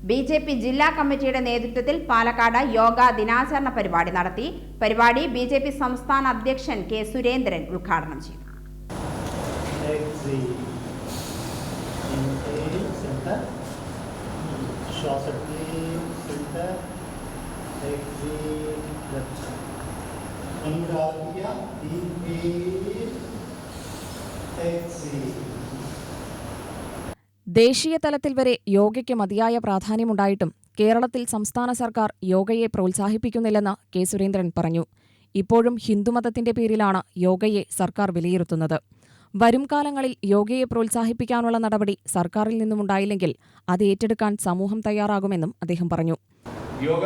B J P ജില്ലാ കമ്മിറ്റിയുടെ നേതൃത്വത്തിൽ പാലക്കാട് യോഗ ദിനാചരണ പരിപാടി നടത്തി പരിപാടി ബി ജെ പി സംസ്ഥാന അധ്യക്ഷൻ കെ സുരേന്ദ്രൻ ഉദ്ഘാടനം ചെയ്തു Exhale. ദേശീയ തലത്തിൽ വരെ യോഗയ്ക്ക് മതിയായ പ്രാധാന്യമുണ്ടായിട്ടും കേരളത്തിൽ സംസ്ഥാന സർക്കാർ യോഗയെ പ്രോത്സാഹിപ്പിക്കുന്നില്ലെന്ന് കെ സുരേന്ദ്രൻ പറഞ്ഞു. ഇപ്പോഴും ഹിന്ദുമതത്തിന്റെ പേരിലാണ് യോഗയെ സർക്കാർ വിലയിരുത്തുന്നത്. വരും കാലങ്ങളിൽ യോഗയെ പ്രോത്സാഹിപ്പിക്കാനുള്ള നടപടി സർക്കാരിൽ നിന്നുമുണ്ടായില്ലെങ്കിൽ അത് ഏറ്റെടുക്കാൻ സമൂഹം തയ്യാറാകുമെന്നും അദ്ദേഹം പറഞ്ഞു. യോഗ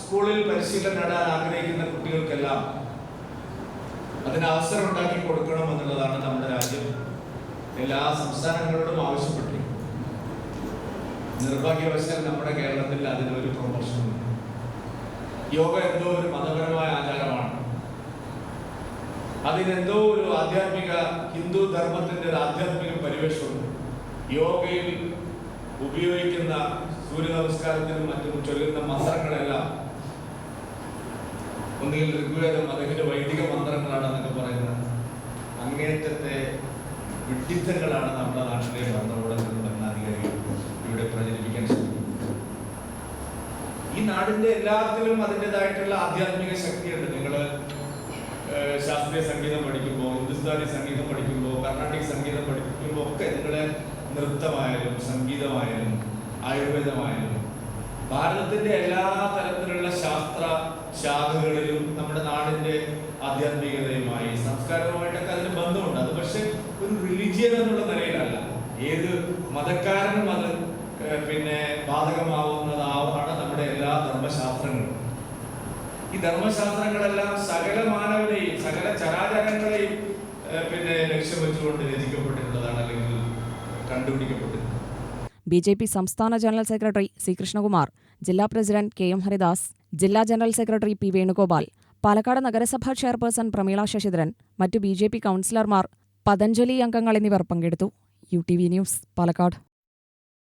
സ്കൂളിൽ പരിശീലനം നേടാൻ ആഗ്രഹിക്കുന്ന കുട്ടികൾക്കെല്ലാം അതിന് അവസരം ഉണ്ടാക്കി കൊടുക്കണം എന്നുള്ളതാണ് നമ്മുടെ രാജ്യം. എല്ലാ സംസ്ഥാനങ്ങളോടും ആവശ്യപ്പെട്ടു നിർഭാഗ്യവശാൽ നമ്മുടെ കേരളത്തിൽ അതിനൊരു പ്രൊമോഷൻ യോഗ എന്തോ ഒരു മതപരമായ ആചാരമാണ്. അതിനെന്തോ ഒരു ആധ്യാത്മിക ഹിന്ദു ധർമ്മത്തിന്റെ ഒരു ആധ്യാത്മിക പരിവേഷമുണ്ട്. യോഗയിൽ ഉപയോഗിക്കുന്ന സൂര്യ നമസ്കാരത്തിനും മറ്റും ചൊല്ലുന്ന മന്ത്രങ്ങളെല്ലാം ഒന്നുകിൽ ഋഗ്വേദം അല്ലെങ്കിൽ വൈദിക മന്ത്രങ്ങളാണെന്നൊക്കെ പറയുന്നത് അങ്ങേറ്റത്തെ വിഡിത്തങ്ങളാണ് നമ്മുടെ നാട്ടിലെ ഭരണകൂടങ്ങളും ഭരണാധികാരികളും നാടിന്റെ എല്ലാത്തിലും അതിന്റെതായിട്ടുള്ള ആധ്യാത്മിക ശക്തിയുണ്ട്. നിങ്ങൾ ശാസ്ത്രീയ സംഗീതം പഠിക്കുമ്പോൾ ഹിന്ദുസ്ഥാനി സംഗീതം പഠിക്കുമ്പോൾ കർണാട്ടിക് സംഗീതം പഠിക്കുമ്പോൾ ഒക്കെ നിങ്ങളുടെ നൃത്തമായാലും സംഗീതമായാലും ആയുർവേദമായാലും ഭാരതത്തിന്റെ എല്ലാ തരത്തിലുള്ള ശാസ്ത്ര ശാഖകളിലും നമ്മുടെ നാടിന്റെ ആധ്യാത്മികതയുമായി സംസ്കാരവുമായിട്ടൊക്കെ അതിന് ബന്ധമുണ്ട്. അത് പക്ഷെ ഒരു റിലീജിയൻ എന്നുള്ള നിലയിലല്ല. ഏത് മതക്കാരനും അത് പിന്നെ ബാധകമാവുന്നതാണ് ധർമ്മശാസ്ത്രങ്ങളും. ഈ ധർമ്മശാസ്ത്രങ്ങളെല്ലാം സകല മാനവരെയും സകല ചരാചരങ്ങളെയും പിന്നെ ലക്ഷ്യം വെച്ചുകൊണ്ട് രചിക്കപ്പെട്ടിട്ടുള്ളതാണ് അല്ലെങ്കിൽ കണ്ടുപിടിക്കപ്പെട്ടിട്ടുള്ളത്. ബി ജെ പി സംസ്ഥാന ജനറൽ സെക്രട്ടറി സി കൃഷ്ണകുമാർ ജില്ലാ പ്രസിഡന്റ് കെ എം ഹരിദാസ് ജില്ലാ general secretary P Venugopal Palakkad നഗരസഭാ ചെയർപേഴ്സൺ പ്രമീള ശശിധരൻ മറ്റു ബി ജെ പി കൗൺസിലർമാർ പതഞ്ജലി അംഗങ്ങൾ എന്നിവർ പങ്കെടുത്തു. U T V news Palakkad.